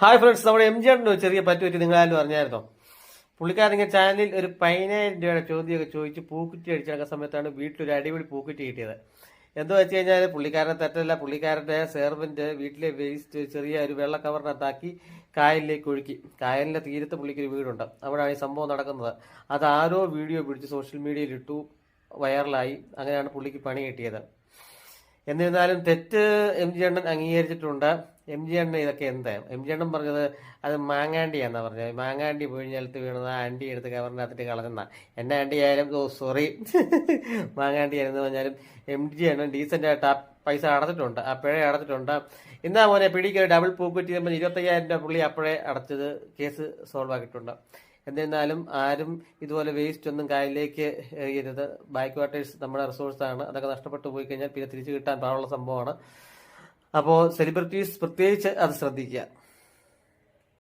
Hi friends നമ്മുടെ M G ഒരു ചെറിയ പറ്റുപറ്റി നിങ്ങളാരും അറിഞ്ഞായിരുന്നോ? പുള്ളിക്കാരൻ ചാനലിൽ ഒരു പതിനായിരം രൂപയുടെ ചോദ്യമൊക്കെ ചോദിച്ച് പൂക്കുറ്റി അടിച്ചിടക്കുന്ന സമയത്താണ് വീട്ടിലൊരു അടിപൊളി പൂക്കുറ്റി കിട്ടിയത്. എന്താ വെച്ച് കഴിഞ്ഞാൽ പുള്ളിക്കാരനെ തെറ്റല്ല പുള്ളിക്കാരന്റെ സെർവന്റ് വീട്ടിലെ വേസ്റ്റ് ചെറിയ ഒരു വെള്ള കവറിനകത്താക്കി കായലിലേക്ക് ഒഴുക്കി. കായലിന്റെ തീരത്ത് പുള്ളിക്കൊരു വീടുണ്ട്. അവിടെയാണ് ഈ സംഭവം നടക്കുന്നത്. അത് ആരോ വീഡിയോ പിടിച്ച് സോഷ്യൽ മീഡിയയിൽ ഇട്ടു വൈറലായി അങ്ങനെയാണ് പുള്ളിക്ക് പണി കിട്ടിയത്. എന്നിരുന്നാലും തെറ്റ് എം ജി അണ്ണൻ അംഗീകരിച്ചിട്ടുണ്ട്. എം ജി അണ്ണൻ ഇതൊക്കെ എന്താ? എം ജി അണ്ണൻ പറഞ്ഞത് അത് മാങ്ങാണ്ടിയാന്നാ പറഞ്ഞത്. മാങ്ങാണ്ടി പോയി നിലത്ത് വീണത് ആ അണ്ടി എടുത്ത് കവറിനകത്തിട്ട് കളഞ്ഞെന്ന. എന്നെ ആന്റി ആയാലും ഓ സോറി മാങ്ങാണ്ടി ആയിരുന്നു പറഞ്ഞാലും എം ജി അണ്ണൻ ഡീസന്റ് ആ പൈസ അടച്ചിട്ടുണ്ട്. ആ പിഴ അടച്ചിട്ടുണ്ട്. എന്നാ മോനെ പിടിക്കൊരു ഡബിൾ പൂക്കുറ്റി ഇരുപത്തയ്യായിരം രൂപ പുള്ളി അപ്പോഴേ അടച്ചത് കേസ് സോൾവ് ആക്കിയിട്ടുണ്ട്. എന്നിരുന്നാലും ആരും ഇതുപോലെ വേസ്റ്റ് ഒന്നും കായലിലേക്ക് എറിയരുത് ബാക്ക് വാട്ടേഴ്സ് നമ്മുടെ റിസോഴ്സാണ് അതൊക്കെ നഷ്ടപ്പെട്ടു പോയി കഴിഞ്ഞാൽ പിന്നെ തിരിച്ചു കിട്ടാൻ പാടുള്ള സംഭവമാണ്. അപ്പോൾ സെലിബ്രിറ്റീസ് പ്രത്യേകിച്ച് അത് ശ്രദ്ധിക്കുക.